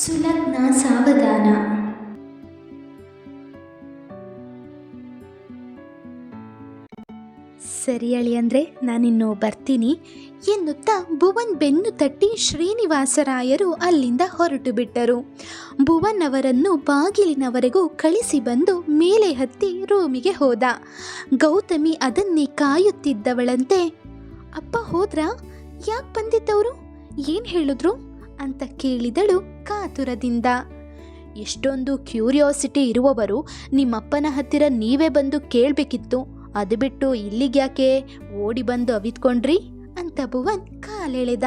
ಸುಲಗ್ನ ಸಾವಧಾನ. ಸರಿ ಅಳಿಯಂದ್ರೆ ನಾನಿನ್ನು ಬರ್ತೀನಿ ಎನ್ನುತ್ತಾ ಭುವನ್ ಬೆನ್ನು ತಟ್ಟಿ ಶ್ರೀನಿವಾಸರಾಯರು ಅಲ್ಲಿಂದ ಹೊರಟು ಬಿಟ್ಟರು. ಭುವನ್ ಅವರನ್ನು ಬಾಗಿಲಿನವರೆಗೂ ಕಳಿಸಿ ಬಂದು ಮೇಲೆ ಹತ್ತಿ ರೂಮಿಗೆ ಹೋದ. ಗೌತಮಿ ಅದನ್ನೇ ಕಾಯುತ್ತಿದ್ದವಳಂತೆ, ಅಪ್ಪ ಹೋದ್ರಾ? ಯಾಕೆ ಬಂದಿದ್ದವರು? ಏನು ಹೇಳಿದ್ರು? ಅಂತ ಕೇಳಿದಳು ಕಾತುರದಿಂದ. ಎಷ್ಟೊಂದು ಕ್ಯೂರಿಯಾಸಿಟಿ ಇರುವವರು ನಿಮ್ಮಪ್ಪನ ಹತ್ತಿರ ನೀವೇ ಬಂದು ಕೇಳಬೇಕಿತ್ತು. ಅದು ಬಿಟ್ಟು ಇಲ್ಲಿಗ್ಯಾಕೆ ಓಡಿ ಬಂದು ಅವಿತ್ಕೊಂಡ್ರಿ? ಅಂತ ಭುವನ್ ಕಾಲೆಳೆದ.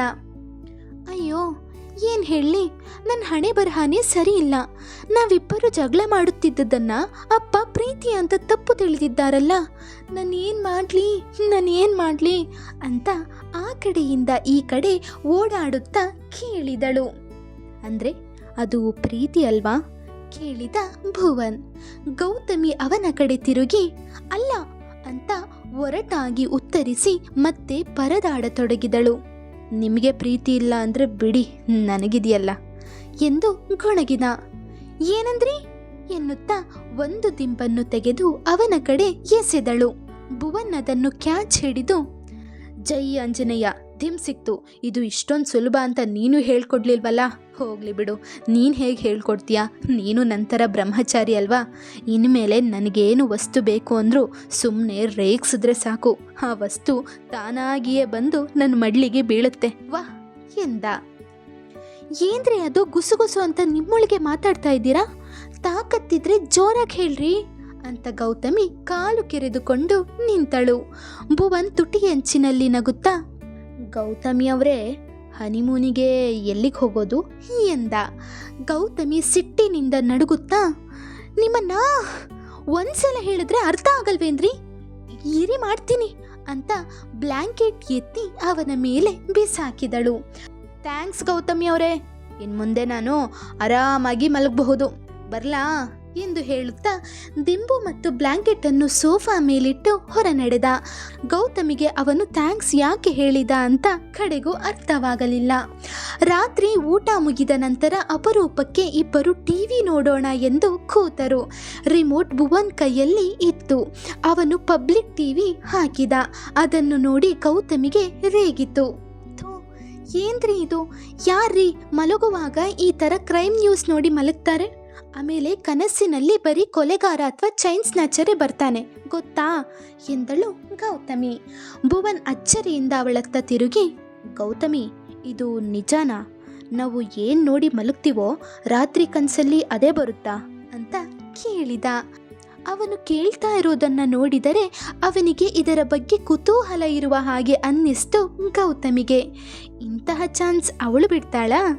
ಅಯ್ಯೋ ಏನು ಹೇಳಿ? ನನ್ನ ಹಣೆ ಬರಹಾನೇ ಸರಿ ಇಲ್ಲ. ನಾವಿಬ್ಬರು ಜಗಳ ಮಾಡುತ್ತಿದ್ದದನ್ನ ಅಪ್ಪ ಪ್ರೀತಿ ಅಂತ ತಪ್ಪು ತಿಳಿದಿದ್ದಾರಲ್ಲ. ನಾನೇನು ಮಾಡಲಿ? ನಾನೇನು ಮಾಡಲಿ? ಅಂತ ಆ ಕಡೆಯಿಂದ ಈ ಕಡೆ ಓಡಾಡುತ್ತಾ ಕೇಳಿದಳು. ಅಂದರೆ ಅದು ಪ್ರೀತಿ ಅಲ್ವಾ? ಕೇಳಿದ ಭುವನ್. ಗೌತಮಿ ಅವನ ಕಡೆ ತಿರುಗಿ, ಅಲ್ಲ ಅಂತ ಒರಟಾಗಿ ಉತ್ತರಿಸಿ ಮತ್ತೆ ಪರದಾಡತೊಡಗಿದಳು. ನಿಮಗೆ ಪ್ರೀತಿ ಇಲ್ಲ ಅಂದ್ರೆ ಬಿಡಿ, ನನಗಿದೆಯಲ್ಲ. ಎಂದು ಗೊಣಗಿದ. ಏನಂದ್ರಿ? ಎನ್ನುತ್ತಾ ಒಂದು ದಿಂಬನ್ನು ತೆಗೆದು ಅವನ ಕಡೆ ಎಸೆದಳು. ಭುವನ್ ಅದನ್ನು ಕ್ಯಾಚ್ ಹಿಡಿದು, ಜೈ ಆಂಜನೇಯ ದಿಮ್ ಸಿಕ್ತು. ಇದು ಇಷ್ಟೊಂದು ಸುಲಭ ಅಂತ ನೀನು ಹೇಳ್ಕೊಡ್ಲಿಲ್ವಲ್ಲ? ಹೋಗ್ಲಿ ಬಿಡು. ನೀನು ಹೇಗೆ ಹೇಳ್ಕೊಡ್ತೀಯಾ? ನೀನು ನಂತರ ಬ್ರಹ್ಮಚಾರಿ ಅಲ್ವಾ? ಇನ್ಮೇಲೆ ನನಗೇನು ವಸ್ತು ಬೇಕು ಅಂದರೂ ಸುಮ್ಮನೆ ರೇಗಿಸಿದ್ರೆ ಸಾಕು. ಆ ವಸ್ತು ತಾನಾಗಿಯೇ ಬಂದು ನನ್ನ ಮಡ್ಲಿಗೆ ಬೀಳುತ್ತೆ. ವಾ, ಎಂದ? ಏನ್ರಿ ಅದು ಗುಸುಗುಸು ಅಂತ ನಿಮ್ಮೊಳಗೆ ಮಾತಾಡ್ತಾ ಇದ್ದೀರಾ? ತಾಕತ್ತಿದ್ರೆ ಜೋರಾಗಿ ಹೇಳ್ರಿ ಅಂತ ಗೌತಮಿ ಕಾಲು ಕೆರೆದುಕೊಂಡು ನಿಂತಳು. ಭುವನ್ ತುಟಿ ಅಂಚಿನಲ್ಲಿ ನಗುತ್ತಾ, ಗೌತಮಿ ಅವರೇ ಹನಿಮೂನಿಗೆ ಎಲ್ಲಿಗೆ ಹೋಗೋದು? ಎಂದ. ಗೌತಮಿ ಸಿಟ್ಟಿನಿಂದ ನಡುಗುತ್ತಾ, ನಿಮ್ಮನ್ನ ಒಂದ್ಸಲ ಹೇಳಿದ್ರೆ ಅರ್ಥ ಆಗಲ್ವೇನ್ರಿ ಏರಿ ಮಾಡ್ತೀನಿ ಅಂತ ಬ್ಲ್ಯಾಂಕೆಟ್ ಎತ್ತಿ ಅವನ ಮೇಲೆ ಬಿಸಾಕಿದಳು. ಥ್ಯಾಂಕ್ಸ್ ಗೌತಮಿ ಅವರೇ. ಇನ್ನು ಮುಂದೆ ನಾನು ಆರಾಮಾಗಿ ಮಲಗಬಹುದು. ಬರ್ಲಾ? ಎಂದು ಹೇಳುತ್ತಾ ದಿಂಬು ಮತ್ತು ಬ್ಲ್ಯಾಂಕೆಟ್ ಅನ್ನು ಸೋಫಾ ಮೇಲಿಟ್ಟು ಹೊರ ನಡೆದ ಗೌತಮಿಗೆ ಅವನು ಥ್ಯಾಂಕ್ಸ್ ಯಾಕೆ ಹೇಳಿದ ಅಂತ ಕಡೆಗೂ ಅರ್ಥವಾಗಲಿಲ್ಲ. ರಾತ್ರಿ ಊಟ ಮುಗಿದ ನಂತರ ಅಪರೂಪಕ್ಕೆ ಇಬ್ಬರು ಟಿವಿ ನೋಡೋಣ ಎಂದು ಕೂತರು. ರಿಮೋಟ್ ಭುವನ್ ಕೈಯಲ್ಲಿ ಇತ್ತು. ಅವನು ಪಬ್ಲಿಕ್ ಟಿವಿ ಹಾಕಿದ. ಅದನ್ನು ನೋಡಿ ಗೌತಮಿಗೆ ರೇಗಿತು. ಏನ್ರಿ ಇದು? ಯಾರ್ರೀ ಮಲಗುವಾಗ ಈ ಥರ ಕ್ರೈಮ್ ನ್ಯೂಸ್ ನೋಡಿ ಮಲಗ್ತಾರೆ? ಆಮೇಲೆ ಕನಸಿನಲ್ಲಿ ಬರೀ ಕೊಲೆಗಾರ ಅಥವಾ ಚೈನ್ ಸ್ನ್ಯಾಚರೇ ಬರ್ತಾನೆ. ಗೊತ್ತಾ? ಎಂದಳು ಗೌತಮಿ. ಭುವನ್ ಅಚ್ಚರಿಯಿಂದ ಅವಳತ್ತ ತಿರುಗಿ, ಗೌತಮಿ, ಇದು ನಿಜಾನಾ? ನಾವು ಏನು ನೋಡಿ ಮಲಗ್ತೀವೋ, ರಾತ್ರಿ ಕನಸಲ್ಲಿ ಅದೇ ಬರುತ್ತಾ? ಅಂತ ಕೇಳಿದ. ಅವನು ಕೇಳ್ತಾ ಇರೋದನ್ನ ನೋಡಿದರೆ ಅವನಿಗೆ ಇದರ ಬಗ್ಗೆ ಕುತೂಹಲ ಇರುವ ಹಾಗೆ ಅನ್ನಿಸ್ತು ಗೌತಮಿಗೆ. ಇಂತಹ ಚಾನ್ಸ್ ಅವಳು ಬಿಡ್ತಾಳಾ?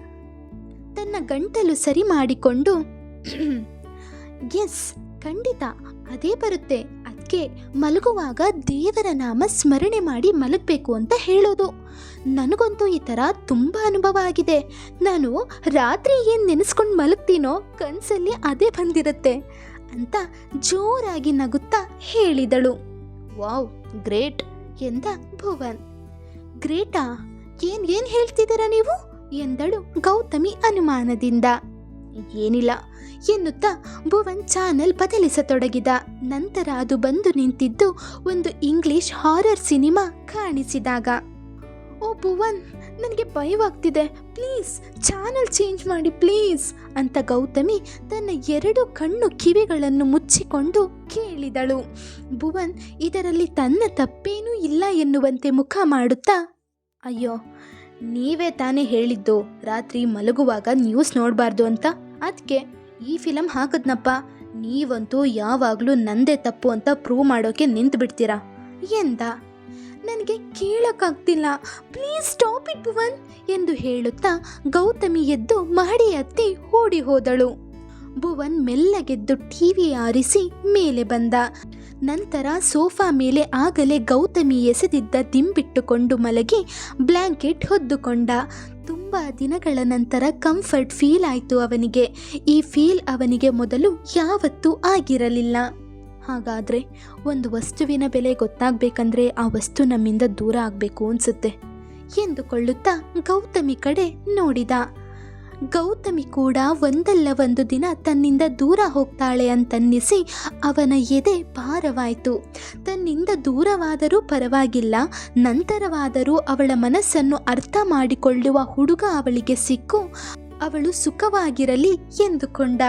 ತನ್ನ ಗಂಟಲು ಸರಿ ಮಾಡಿಕೊಂಡು ಎಸ್ ಖಂಡಿತ. ಅದೇ ಬರುತ್ತೆ. ಅದಕ್ಕೆ ಮಲಗುವಾಗ ದೇವರ ನಾಮ ಸ್ಮರಣೆ ಮಾಡಿ ಮಲಗಬೇಕು ಅಂತ ಹೇಳೋದು. ನನಗಂತೂ ಈ ಥರ ತುಂಬ ಅನುಭವ ಆಗಿದೆ. ನಾನು ರಾತ್ರಿ ಏನು ನೆನೆಸ್ಕೊಂಡು ಮಲಗ್ತೀನೋ ಕನಸಲ್ಲಿ ಅದೇ ಬಂದಿರುತ್ತೆ ಅಂತ ಜೋರಾಗಿ ನಗುತ್ತಾ ಹೇಳಿದಳು. Wow, great. ಎಂದ ಭುವನ್. ಗ್ರೇಟಾ, ಏನ್ ಏನ್ ಹೇಳ್ತಿದ್ದೀರಾ ನೀವು? ಎಂದಳು ಗೌತಮಿ ಅನುಮಾನದಿಂದ. ಏನಿಲ್ಲ ಎನ್ನುತ್ತಾ ಭುವನ್ ಚಾನೆಲ್ ಬದಲಿಸತೊಡಗಿದ. ನಂತರ ಅದು ಬಂದು ನಿಂತಿದ್ದು ಒಂದು ಇಂಗ್ಲಿಷ್ ಹಾರರ್ ಸಿನಿಮಾ ಕಾಣಿಸಿದಾಗ. ಓ ಭುವನ್, ನನಗೆ ಭಯವಾಗ್ತಿದೆ. ಪ್ಲೀಸ್, ಚಾನಲ್ ಚೇಂಜ್ ಮಾಡಿ ಪ್ಲೀಸ್ ಅಂತ ಗೌತಮಿ ತನ್ನ ಎರಡು ಕಣ್ಣು ಕಿವಿಗಳನ್ನು ಮುಚ್ಚಿಕೊಂಡು ಕೇಳಿದಳು. ಭುವನ್, ಇದರಲ್ಲಿ ತನ್ನ ತಪ್ಪೇನೂ ಇಲ್ಲ ಎನ್ನುವಂತೆ ಮುಖ ಮಾಡುತ್ತಾ, ಅಯ್ಯೋ, ನೀವೇ ತಾನೇ ಹೇಳಿದ್ದು ರಾತ್ರಿ ಮಲಗುವಾಗ ನ್ಯೂಸ್ ನೋಡಬಾರ್ದು ಅಂತ? ಅದಕ್ಕೆ ಈ ಫಿಲಮ್ ಹಾಕದ್ನಪ್ಪ. ನೀವಂತೂ ಯಾವಾಗಲೂ ನಂದೇ ತಪ್ಪು ಅಂತ ಪ್ರೂವ್ ಮಾಡೋಕೆ ನಿಂತು ಬಿಡ್ತೀರಾ ಎಂದ, ನನಗೆ ಕೇಳೋಕ್ಕಾಗ್ತಿಲ್ಲ. ಪ್ಲೀಸ್ ಸ್ಟಾಪ್ ಇಟ್ ಭುವನ್, ಎಂದು ಹೇಳುತ್ತಾ ಗೌತಮಿ ಎದ್ದು ಮಹಡಿ ಹತ್ತಿ ಓಡಿ ಹೋದಳು. ಭುವನ್ ಮೆಲ್ಲಗೆದ್ದು ಟಿವಿ ಆರಿಸಿ ಮೇಲೆ ಬಂದ. ನಂತರ ಸೋಫಾ ಮೇಲೆ ಆಗಲೇ ಗೌತಮಿ ಎಸೆದಿದ್ದ ದಿಂಬಿಟ್ಟುಕೊಂಡು ಮಲಗಿ ಬ್ಲ್ಯಾಂಕೆಟ್ ಹೊದ್ದುಕೊಂಡ. ತುಂಬ ದಿನಗಳ ನಂತರ ಕಂಫರ್ಟ್ ಫೀಲ್ ಆಯಿತು ಅವನಿಗೆ. ಈ ಫೀಲ್ ಅವನಿಗೆ ಮೊದಲು ಯಾವತ್ತೂ ಆಗಿರಲಿಲ್ಲ. ಹಾಗಾದರೆ ಒಂದು ವಸ್ತುವಿನ ಬೆಲೆ ಗೊತ್ತಾಗಬೇಕಂದ್ರೆ ಆ ವಸ್ತು ನಮ್ಮಿಂದ ದೂರ ಆಗಬೇಕು ಅನಿಸುತ್ತೆ. ಎಂದುಕೊಳ್ಳುತ್ತಾ ಗೌತಮಿ ಕಡೆ ನೋಡಿದ. ಗೌತಮಿ ಕೂಡ ಒಂದಲ್ಲ ಒಂದು ದಿನ ತನ್ನಿಂದ ದೂರ ಹೋಗ್ತಾಳೆ ಅಂತನ್ನಿಸಿ ಅವನ ಎದೆ ಭಾರವಾಯಿತು. ತನ್ನಿಂದ ದೂರವಾದರೂ ಪರವಾಗಿಲ್ಲ, ನಂತರವಾದರೂ ಅವಳ ಮನಸ್ಸನ್ನು ಅರ್ಥ ಮಾಡಿಕೊಳ್ಳುವ ಹುಡುಗ ಅವಳಿಗೆ ಸಿಕ್ಕು, ಅವಳು ಸುಖವಾಗಿರಲಿ ಎಂದುಕೊಂಡ.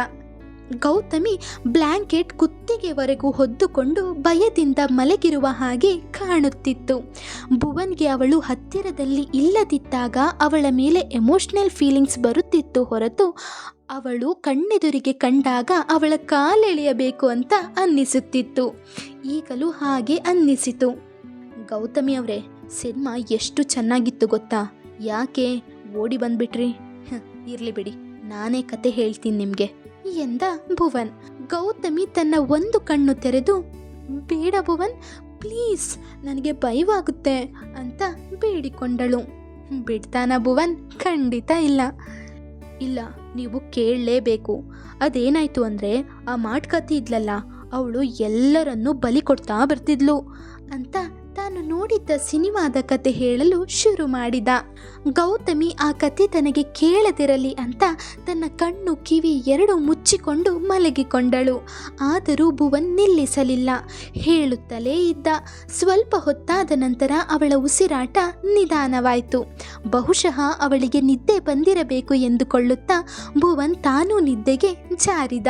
ಗೌತಮಿ ಬ್ಲ್ಯಾಂಕೆಟ್ ಕುತ್ತಿಗೆವರೆಗೂ ಹೊದ್ದುಕೊಂಡು ಭಯದಿಂದ ಮಲಗಿರುವ ಹಾಗೆ ಕಾಣುತ್ತಿತ್ತು. ಭುವನ್ಗೆ ಅವಳು ಹತ್ತಿರದಲ್ಲಿ ಇಲ್ಲದಿದ್ದಾಗ ಅವಳ ಮೇಲೆ ಎಮೋಷ್ನಲ್ ಫೀಲಿಂಗ್ಸ್ ಬರುತ್ತಿತ್ತು ಹೊರತು ಅವಳು ಕಣ್ಣೆದುರಿಗೆ ಕಂಡಾಗ ಅವಳ ಕಾಲೆಳೆಯಬೇಕು ಅಂತ ಅನ್ನಿಸುತ್ತಿತ್ತು. ಈಗಲೂ ಹಾಗೆ ಅನ್ನಿಸಿತು. ಗೌತಮಿ ಅವರೇ, ಸಿನಿಮಾ ಎಷ್ಟು ಚೆನ್ನಾಗಿತ್ತು ಗೊತ್ತಾ? ಯಾಕೆ? ಓಡಿ ಬಂದ್ಬಿಟ್ರಿ. ಇರಲಿ ಬಿಡಿ. ನಾನೇ ಕತೆ ಹೇಳ್ತೀನಿ ನಿಮಗೆ. ಎಂದ ಭುವನ್. ಗೌತಮಿ ತನ್ನ ಒಂದು ಕಣ್ಣು ತೆರೆದು, ಬೇಡ ಭುವನ್, ಪ್ಲೀಸ್ ನನಗೆ ಭಯವಾಗುತ್ತೆ ಅಂತ ಬೇಡಿಕೊಂಡಳು. ಬಿಡ್ತಾನ ಭುವನ್? ಖಂಡಿತ ಇಲ್ಲ. ಇಲ್ಲ, ನೀವು ಕೇಳಲೇಬೇಕು. ಅದೇನಾಯ್ತು ಅಂದರೆ, ಆ ಮಾಟ್ಕತಿ ಇದ್ಲಲ್ಲ, ಅವಳು ಎಲ್ಲರನ್ನೂ ಬಲಿ ಕೊಡ್ತಾ ಬರ್ತಿದ್ಲು ಅಂತ ತಾನು ನೋಡಿದ್ದ ಸಿನಿಮಾದ ಕತೆ ಹೇಳಲು ಶುರು ಮಾಡಿದ. ಗೌತಮಿ ಆ ಕತೆ ತನಗೆ ಕೇಳದಿರಲಿ ಅಂತ ತನ್ನ ಕಣ್ಣು ಕಿವಿ ಎರಡು ಮುಚ್ಚಿಕೊಂಡು ಮಲಗಿಕೊಂಡಳು. ಆದರೂ ಭುವನ್ ನಿಲ್ಲಿಸಲಿಲ್ಲ. ಹೇಳುತ್ತಲೇ ಇದ್ದ. ಸ್ವಲ್ಪ ಹೊತ್ತಾದ ನಂತರ ಅವಳ ಉಸಿರಾಟ ನಿಧಾನವಾಯಿತು. ಬಹುಶಃ ಅವಳಿಗೆ ನಿದ್ದೆ ಬಂದಿರಬೇಕು ಎಂದುಕೊಳ್ಳುತ್ತಾ ಭುವನ್ ತಾನೂ ನಿದ್ದೆಗೆ ಜಾರಿದ.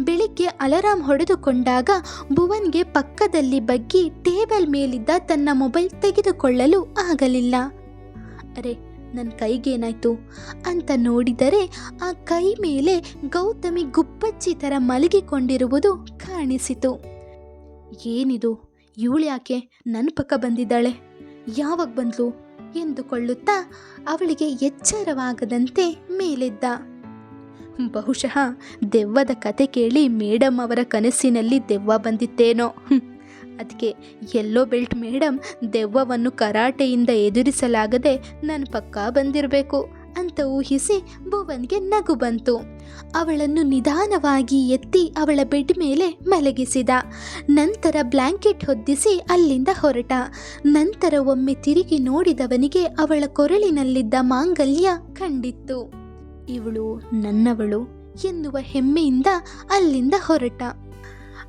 ಬೆಳಿಗ್ಗೆ ಅಲಾರಾಂ ಹೊಡೆದುಕೊಂಡಾಗ ಭುವನ್ಗೆ ಪಕ್ಕದಲ್ಲಿ ಬಗ್ಗಿ ಟೇಬಲ್ ಮೇಲಿದ್ದ ತನ್ನ ಮೊಬೈಲ್ ತೆಗೆದುಕೊಳ್ಳಲು ಆಗಲಿಲ್ಲ. ಅರೆ ನನ್ನ ಕೈಗೇನಾಯ್ತು? ಅಂತ ನೋಡಿದರೆ ಆ ಕೈ ಮೇಲೆ ಗೌತಮಿ ಗುಪ್ಪಚ್ಚಿ ಥರ ಮಲಗಿಕೊಂಡಿರುವುದು ಕಾಣಿಸಿತು. ಏನಿದು? ಇವಳು ಯಾಕೆ ನನ್ನ ಪಕ್ಕ ಬಂದಿದ್ದಾಳೆ? ಯಾವಾಗ ಬಂದ್ಲು? ಎಂದುಕೊಳ್ಳುತ್ತಾ ಅವಳಿಗೆ ಎಚ್ಚರವಾಗದಂತೆ ಮೇಲೆದ್ದ. ಬಹುಶಃ ದೆವ್ವದ ಕತೆ ಕೇಳಿ ಮೇಡಮ್ ಅವರ ಕನಸಿನಲ್ಲಿ ದೆವ್ವ ಬಂದಿತ್ತೇನೋ. ಅದಕ್ಕೆ ಎಲ್ಲೋ ಬೆಲ್ಟ್ ಮೇಡಮ್ ದೆವ್ವವನ್ನು ಕರಾಟೆಯಿಂದ ಎದುರಿಸಲಾಗದೆ ನನ್ನ ಪಕ್ಕ ಬಂದಿರಬೇಕು ಅಂತ ಊಹಿಸಿ ಭುವನ್ಗೆ ನಗು ಬಂತು. ಅವಳನ್ನು ನಿಧಾನವಾಗಿ ಎತ್ತಿ ಅವಳ ಬೆಡ್ ಮೇಲೆ ಮಲಗಿಸಿದ. ನಂತರ ಬ್ಲ್ಯಾಂಕೆಟ್ ಹೊದ್ದಿಸಿ ಅಲ್ಲಿಂದ ಹೊರಟ. ನಂತರ ಒಮ್ಮೆ ತಿರುಗಿ ನೋಡಿದವನಿಗೆ ಅವಳ ಕೊರಳಿನಲ್ಲಿದ್ದ ಮಾಂಗಲ್ಯ ಕಂಡಿತ್ತು. ಇವಳು ನನ್ನವಳು ಎನ್ನುವ ಹೆಮ್ಮೆಯಿಂದ ಅಲ್ಲಿಂದ ಹೊರಟ.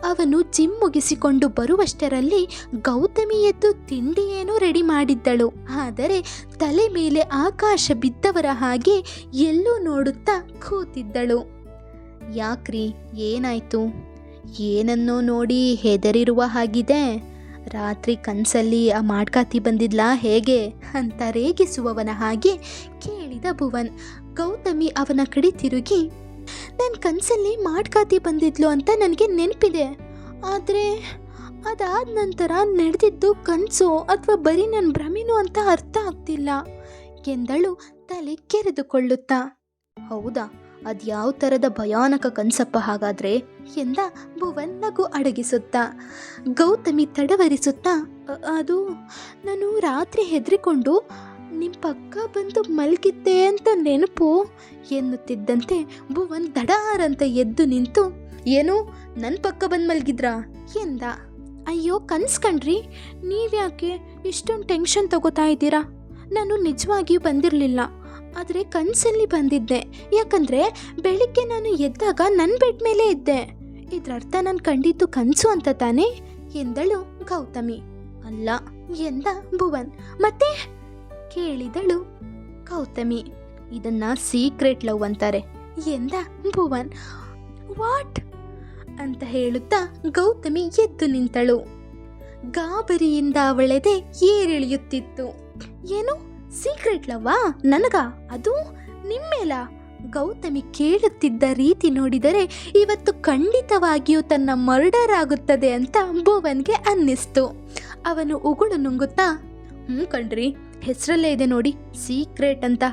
ಅವನು ಜಿಮ್ ಮುಗಿಸಿಕೊಂಡು ಬರುವಷ್ಟರಲ್ಲಿ ಗೌತಮಿ ಎದ್ದು ತಿಂಡಿಯೇನೋ ರೆಡಿ ಮಾಡಿದ್ದಳು. ಆದರೆ ತಲೆ ಮೇಲೆ ಆಕಾಶ ಬಿದ್ದವರ ಹಾಗೆ ಎಲ್ಲೂ ನೋಡುತ್ತಾ ಕೂತಿದ್ದಳು. ಯಾಕ್ರಿ, ಏನಾಯ್ತು? ಏನನ್ನೋ ನೋಡಿ ಹೆದರಿರುವ ಹಾಗಿದೆ. ರಾತ್ರಿ ಕನ್ಸಲ್ಲಿ ಆ ಮಾಡ್ಕಾತಿ ಬಂದಿದ್ಲಾ ಹೇಗೆ? ಅಂತ ರೇಗಿಸುವವನ ಹಾಗೆ ಕೇಳಿದ ಭುವನ್. ಗೌತಮಿ ಅವನ ಕಡೆ ತಿರುಗಿ ನನ್ನ ಕನಸಲ್ಲಿ ಮಾಡ್ಕಾತಿ ಬಂದಿದ್ಲು ಅಂತ ನನಗೆ ನೆನಪಿದೆ. ಆದರೆ ಅದಾದ ನಂತರ ನಡೆದಿದ್ದು ಕನಸು ಅಥವಾ ಬರೀ ನನ್ನ ಭ್ರಮೆನೋ ಅಂತ ಅರ್ಥ ಆಗ್ತಿಲ್ಲ, ಎಂದಳು ತಲೆ ಕೆರೆದುಕೊಳ್ಳುತ್ತಾ. ಹೌದಾ, ಅದ್ಯಾವ ಥರದ ಭಯಾನಕ ಕನಸಪ್ಪ ಹಾಗಾದ್ರೆ? ಎಂದ ಭುವನ್ ನಗು ಅಡಗಿಸುತ್ತಾ. ಗೌತಮಿ ತಡವರಿಸುತ್ತಾ ಅದು ನಾನು ರಾತ್ರಿ ಹೆದರಿಕೊಂಡು ನಿಮ್ಮ ಪಕ್ಕ ಬಂದು ಮಲಗಿದ್ದೆ ಅಂತ ನೆನಪು ಎನ್ನುತ್ತಿದ್ದಂತೆ ಭುವನ್ ದಡಾರಂತ ಎದ್ದು ನಿಂತು, ಏನು? ನನ್ನ ಪಕ್ಕ ಬಂದು ಮಲಗಿದ್ರಾ? ಎಂದ. ಅಯ್ಯೋ ಕನ್ಸ್ಕಂಡ್ರಿ ನೀವ್ಯಾಕೆ ಇಷ್ಟೊಂದು ಟೆನ್ಷನ್ ತಗೋತಾ ಇದ್ದೀರಾ? ನಾನು ನಿಜವಾಗಿಯೂ ಬಂದಿರಲಿಲ್ಲ. ಆದರೆ ಕನಸಲ್ಲಿ ಬಂದಿದ್ದೆ. ಯಾಕಂದರೆ ಬೆಳಿಗ್ಗೆ ನಾನು ಎದ್ದಾಗ ನನ್ನ ಬೆಡ್ ಮೇಲೆ ಇದ್ದೆ. ಇದರರ್ಥ ನಾನು ಕಂಡಿದ್ದು ಕನಸು ಅಂತ ತಾನೇ? ಎಂದಳು ಗೌತಮಿ. ಅಲ್ಲ, ಎಂದ ಭುವನ್. ಮತ್ತೆ? ಕೇಳಿದಳು. ಗೌತಮಿ ಇದನ್ನ ಸೀಕ್ರೆಟ್ ಲವ್ ಅಂತಾರೆ. ಎಂದ ಭುವನ್ ವಾಟ್ ಅಂತ ಹೇಳುತ್ತಾ ಗೌತಮಿ ಎದ್ದು ನಿಂತಳು. ಗಾಬರಿಯಿಂದ ಅವಳೆದೆ ಏರಿಳಿಯುತ್ತಿತ್ತು. ಏನು? ಸೀಕ್ರೆಟ್ ಲವ್ವಾ ನನಗ? ಅದು ನಿಮ್ಮೇಲ? ಗೌತಮಿ ಕೇಳುತ್ತಿದ್ದ ರೀತಿ ನೋಡಿದರೆ ಇವತ್ತು ಖಂಡಿತವಾಗಿಯೂ ತನ್ನ ಮರ್ಡರ್ ಆಗುತ್ತದೆ ಅಂತ ಭುವನ್ಗೆ ಅನ್ನಿಸ್ತು. ಅವನು ಉಗುಳು ನುಂಗುತ್ತಾ ಹ್ಞೂ ಕಣ್ರಿ ಹೆಸರಲ್ಲೇ ಇದೆ ನೋಡಿ ಸೀಕ್ರೆಟ್ ಅಂತ.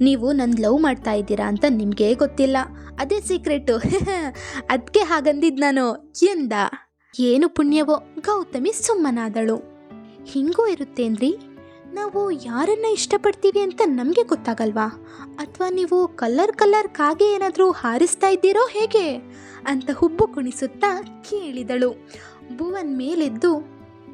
ನೀವು ನನ್ನ ಲವ್ ಮಾಡ್ತಾ ಇದ್ದೀರಾ ಅಂತ ನಿಮಗೆ ಗೊತ್ತಿಲ್ಲ. ಅದೇ ಸೀಕ್ರೆಟು ಅದಕ್ಕೆ ಹಾಗಂದಿದ್ದು ನಾನು. ಎಂದ? ಏನು ಪುಣ್ಯವೋ? ಗೌತಮಿ ಸುಮ್ಮನಾದಳು. ಹಿಂಗೂ ಇರುತ್ತೇನ್ರಿ ನಾವು ಯಾರನ್ನ ಇಷ್ಟಪಡ್ತೀವಿ ಅಂತ ನಮಗೆ ಗೊತ್ತಾಗಲ್ವಾ? ಅಥವಾ ನೀವು ಕಲ್ಲರ್ ಕಲ್ಲರ್ ಕಾಗೆ ಏನಾದರೂ ಹಾರಿಸ್ತಾ ಇದ್ದೀರೋ ಹೇಗೆ? ಅಂತ ಹುಬ್ಬು ಕುಣಿಸುತ್ತಾ ಕೇಳಿದಳು. ಭುವನ್ ಮೇಲೆದ್ದು,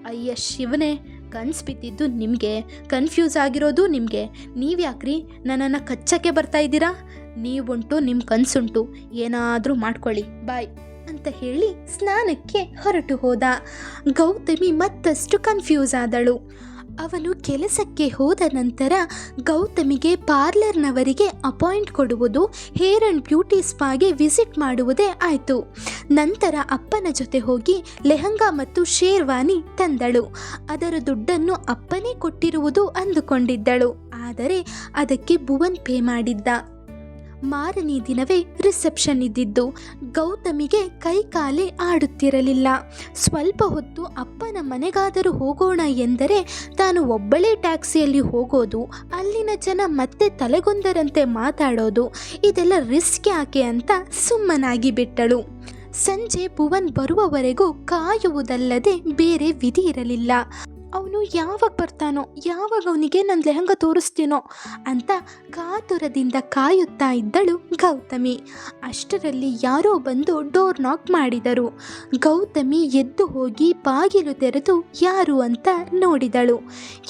ಅಯ್ಯ ಶಿವನೇ ಕನ್ಸ್ ಬಿದ್ದಿದ್ದು ನಿಮಗೆ ಕನ್ಫ್ಯೂಸ್ ಆಗಿರೋದು ನಿಮಗೆ. ನೀವ್ಯಾಕ್ರಿ? ನನ್ನನ್ನು ಕಚ್ಚಕ್ಕೆ ಬರ್ತಾ ಇದ್ದೀರಾ? ನೀವುಂಟು ನಿಮ್ಮ ಕನಸುಂಟು. ಏನಾದರೂ ಮಾಡ್ಕೊಳ್ಳಿ. ಬಾಯ್. ಅಂತ ಹೇಳಿ ಸ್ನಾನಕ್ಕೆ ಹೊರಟು ಹೋದ. ಗೌತಮಿ ಮತ್ತಷ್ಟು ಕನ್ಫ್ಯೂಸ್ ಆದಳು. ಅವನು ಕೆಲಸಕ್ಕೆ ಹೋದ ನಂತರ ಗೌತಮಿಗೆ ಪಾರ್ಲರ್ನವರಿಗೆ ಅಪಾಯಿಂಟ್ ಕೊಡುವುದು, ಹೇರ್ ಆ್ಯಂಡ್ ಬ್ಯೂಟಿ ಸ್ಪಾಗೆ ವಿಸಿಟ್ ಮಾಡುವುದೇ ಆಯಿತು. ನಂತರ ಅಪ್ಪನ ಜೊತೆ ಹೋಗಿ ಲೆಹಂಗಾ ಮತ್ತು ಶೇರ್ವಾನಿ ತಂದಳು. ಅದರ ದುಡ್ಡನ್ನು ಅಪ್ಪನೇ ಕೊಟ್ಟಿರುವುದು ಅಂದುಕೊಂಡಿದ್ದಳು. ಆದರೆ ಅದಕ್ಕೆ ಭುವನ್ ಪೇ ಮಾಡಿದ್ದ. ಮಾರನೇ ದಿನವೇ ರಿಸೆಪ್ಷನ್ ಇದ್ದಿದ್ದು. ಗೌತಮಿಗೆ ಕೈ ಕಾಲೇ ಆಡುತ್ತಿರಲಿಲ್ಲ. ಸ್ವಲ್ಪ ಹೊತ್ತು ಅಪ್ಪನ ಮನೆಗಾದರೂ ಹೋಗೋಣ ಎಂದರೆ ತಾನು ಒಬ್ಬಳೇ ಟ್ಯಾಕ್ಸಿಯಲ್ಲಿ ಹೋಗೋದು, ಅಲ್ಲಿನ ಜನ ಮತ್ತೆ ತಲೆಗೊಂದರಂತೆ ಮಾತಾಡೋದು, ಇದೆಲ್ಲ ರಿಸ್ಕ್ ಯಾಕೆ ಅಂತ ಸುಮ್ಮನಾಗಿ ಬಿಟ್ಟಳು. ಸಂಜೆ ಭುವನ್ ಬರುವವರೆಗೂ ಕಾಯುವುದಲ್ಲದೆ ಬೇರೆ ವಿಧಿ ಇರಲಿಲ್ಲ. ಅವನು ಯಾವಾಗ ಬರ್ತಾನೋ, ಯಾವಾಗ ಅವನಿಗೆ ನನ್ನ ಲೆಹಂಗ ತೋರಿಸ್ತೀನೋ ಅಂತ ಕಾತುರದಿಂದ ಕಾಯುತ್ತಾ ಇದ್ದಳು ಗೌತಮಿ. ಅಷ್ಟರಲ್ಲಿ ಯಾರೋ ಬಂದು ಡೋರ್ ನಾಕ್ ಮಾಡಿದರು. ಗೌತಮಿ ಎದ್ದು ಹೋಗಿ ಬಾಗಿಲು ತೆರೆದು ಯಾರು ಅಂತ ನೋಡಿದಳು.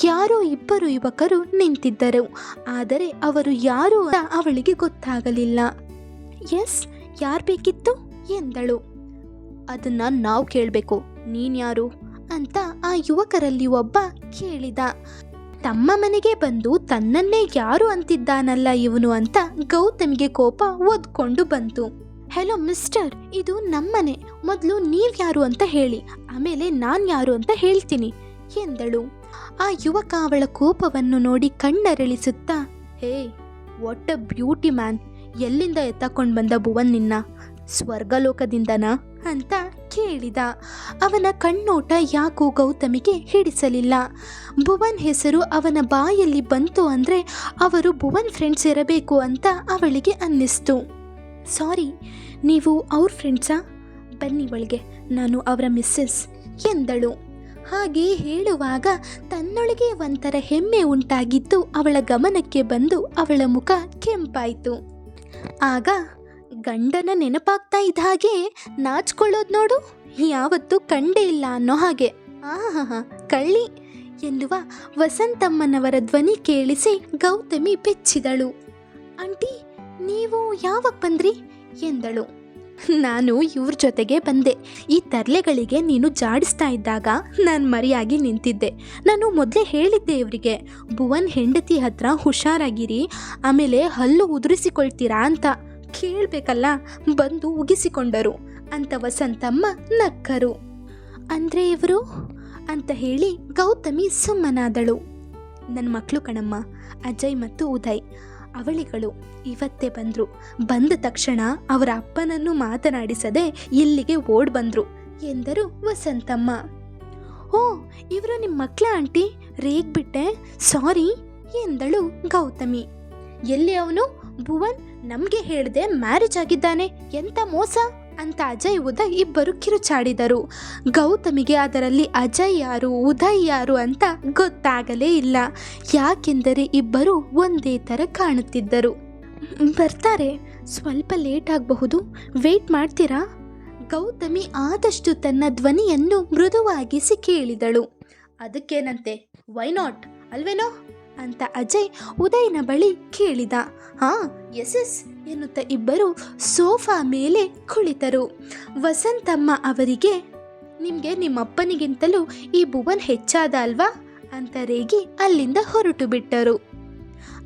ಯಾರೋ ಇಬ್ಬರು ಯುವಕರು ನಿಂತಿದ್ದರು. ಆದರೆ ಅವರು ಯಾರು ಅವಳಿಗೆ ಗೊತ್ತಾಗಲಿಲ್ಲ. ಎಸ್, ಯಾರು ಬೇಕಿತ್ತು? ಎಂದಳು. ಅದನ್ನು ನಾವು ಕೇಳಬೇಕು. ನೀನ್ಯಾರು ಅಂತ ಆ ಯುವಕರಲ್ಲಿ ಒಬ್ಬ ಕೇಳಿದ. ತಮ್ಮ ಮನೆಗೆ ಬಂದು ತನ್ನನ್ನೇ ಯಾರು ಅಂತಿದ್ದಾನಲ್ಲ ಇವನು ಅಂತ ಗೌತಮ್ಗೆ ಕೋಪ ಒದ್ಕೊಂಡು ಬಂತು. ಹೆಲೋ ಮಿಸ್ಟರ್, ಇದು ನಮ್ಮನೆ. ಮೊದಲು ನೀವ್ಯಾರು ಅಂತ ಹೇಳಿ. ಆಮೇಲೆ ನಾನು ಯಾರು ಅಂತ ಹೇಳ್ತೀನಿ, ಎಂದಳು. ಆ ಯುವಕ ಅವಳ ಕೋಪವನ್ನು ನೋಡಿ ಕಣ್ಣರಳಿಸುತ್ತಾ, hey, what a beauty man. ಎಲ್ಲಿಂದ ಎತ್ತಕೊಂಡು ಬಂದ ಭುವನ್ ನಿನ್ನ? ಸ್ವರ್ಗಲೋಕದಿಂದನಾ? ಅಂತ ಕೇಳಿದ, ಅವನ ಕಣ್ಣೋಟ ಯಾಕೋ ಗೌತಮಿಗೆ ಹಿಡಿಸಲಿಲ್ಲ. ಭುವನ್ ಹೆಸರು ಅವನ ಬಾಯಲ್ಲಿ ಬಂತು ಅಂದರೆ ಅವರು ಭುವನ್ ಫ್ರೆಂಡ್ಸ್ ಇರಬೇಕು ಅಂತ ಅವಳಿಗೆ ಅನ್ನಿಸ್ತು. ಸಾರಿ, ನೀವು ಅವ್ರ ಫ್ರೆಂಡ್ಸಾ ಬನ್ನಿ ಒಳಗೆ, ನಾನು ಅವರ ಮಿಸ್ಸಸ್ ಎಂದಳು. ಹಾಗೆ ಹೇಳುವಾಗ ತನ್ನೊಳಗೆ ಒಂಥರ ಹೆಮ್ಮೆ ಉಂಟಾಗಿದ್ದು ಅವಳ ಗಮನಕ್ಕೆ ಬಂದು ಅವಳ ಮುಖ ಕೆಂಪಾಯಿತು. ಆಗ ಗಂಡನ ನೆನಪಾಗ್ತಾ ಇದ್ದ ಹಾಗೆ ನಾಚ್ಕೊಳ್ಳೋದು ನೋಡು. ಯಾವತ್ತು ಕಂಡೇ ಇಲ್ಲ ಅನ್ನೋ ಹಾಗೆ. ಆಹಾ ಕಳ್ಳಿ. ಎನ್ನುವ ವಸಂತಮ್ಮನವರ ಧ್ವನಿ ಕೇಳಿಸಿ ಗೌತಮಿ ಬೆಚ್ಚಿದಳು. ಆಂಟಿ, ನೀವು ಯಾವಾಗ ಬಂದ್ರಿ? ಎಂದಳು. ನಾನು ಇವ್ರ ಜೊತೆಗೆ ಬಂದೆ. ಈ ತರ್ಲೆಗಳಿಗೆ ನೀನು ಜಾಡಿಸ್ತಾ ಇದ್ದಾಗ ನಾನು ಮರಿಯಾಗಿ ನಿಂತಿದ್ದೆ. ನಾನು ಮೊದಲೇ ಹೇಳಿದ್ದೆ ಇವರಿಗೆ. ಭುವನ್ ಹೆಂಡತಿ ಹತ್ರ ಹುಷಾರಾಗಿರಿ. ಆಮೇಲೆ ಹಲ್ಲು ಉದುರಿಸಿಕೊಳ್ತೀರಾ ಅಂತ. ಕೇಳಬೇಕಲ್ಲ? ಬಂದು ಉಗಿಸಿಕೊಂಡರು. ಅಂತ ವಸಂತಮ್ಮ ನಕ್ಕರು. ಅಂದರೆ ಇವರು? ಅಂತ ಹೇಳಿ ಗೌತಮಿ ಸುಮ್ಮನಾದಳು. ನನ್ನ ಮಕ್ಕಳು ಕಣಮ್ಮ, ಅಜಯ್ ಮತ್ತು ಉದಯ್. ಅವಳಿಗಳು ಇವತ್ತೇ ಬಂದರು. ಬಂದ ತಕ್ಷಣ ಅವರ ಅಪ್ಪನನ್ನು ಮಾತನಾಡಿಸದೆ ಇಲ್ಲಿಗೆ ಓಡ್ ಬಂದರು, ಎಂದರು ವಸಂತಮ್ಮ. ಓ, ಇವರು ನಿಮ್ಮ ಮಕ್ಕಳ ಆಂಟಿ? ರೇಗ್ಬಿಟ್ಟೆ? ಸಾರಿ? ಎಂದಳು ಗೌತಮಿ. ಎಲ್ಲಿ ಅವನು? ಭುವನ್ ನಮಗೆ ಹೇಳದೆ ಮ್ಯಾರೇಜ್ ಆಗಿದ್ದಾನೆ. ಎಂತ ಮೋಸ? ಅಂತ ಅಜಯ್ ಉದಯ್ ಇಬ್ಬರು ಕಿರುಚಾಡಿದರು. ಗೌತಮಿಗೆ ಅದರಲ್ಲಿ ಅಜಯ್ ಯಾರು, ಉದಯ್ ಯಾರು ಅಂತ ಗೊತ್ತಾಗಲೇ ಇಲ್ಲ. ಯಾಕೆಂದರೆ ಇಬ್ಬರು ಒಂದೇ ಥರ ಕಾಣುತ್ತಿದ್ದರು. ಬರ್ತಾರೆ, ಸ್ವಲ್ಪ ಲೇಟ್ ಆಗಬಹುದು. ವೇಟ್ ಮಾಡ್ತೀರಾ? ಗೌತಮಿ ಆದಷ್ಟು ತನ್ನ ಧ್ವನಿಯನ್ನು ಮೃದುವಾಗಿಸಿ ಕೇಳಿದಳು. ಅದಕ್ಕೇನಂತೆ? ವೈ ನಾಟ್ ಅಲ್ವೇನೋ? ಅಂತ ಅಜಯ್ ಉದಯನ ಬಳಿ ಕೇಳಿದ. ಹಾ ಎಸ್ ಎಸ್ ಎನ್ನುತ್ತ ಇಬ್ಬರು ಸೋಫಾ ಮೇಲೆ ಕುಳಿತರು. ವಸಂತಮ್ಮ ಅವರಿಗೆ, ನಿಮಗೆ ನಿಮ್ಮಪ್ಪನಿಗಿಂತಲೂ ಈ ಭುವನ್ ಹೆಚ್ಚಾದ ಅಲ್ವಾ ಅಂತ ರೇಗಿ ಅಲ್ಲಿಂದ ಹೊರಟು ಬಿಟ್ಟರು.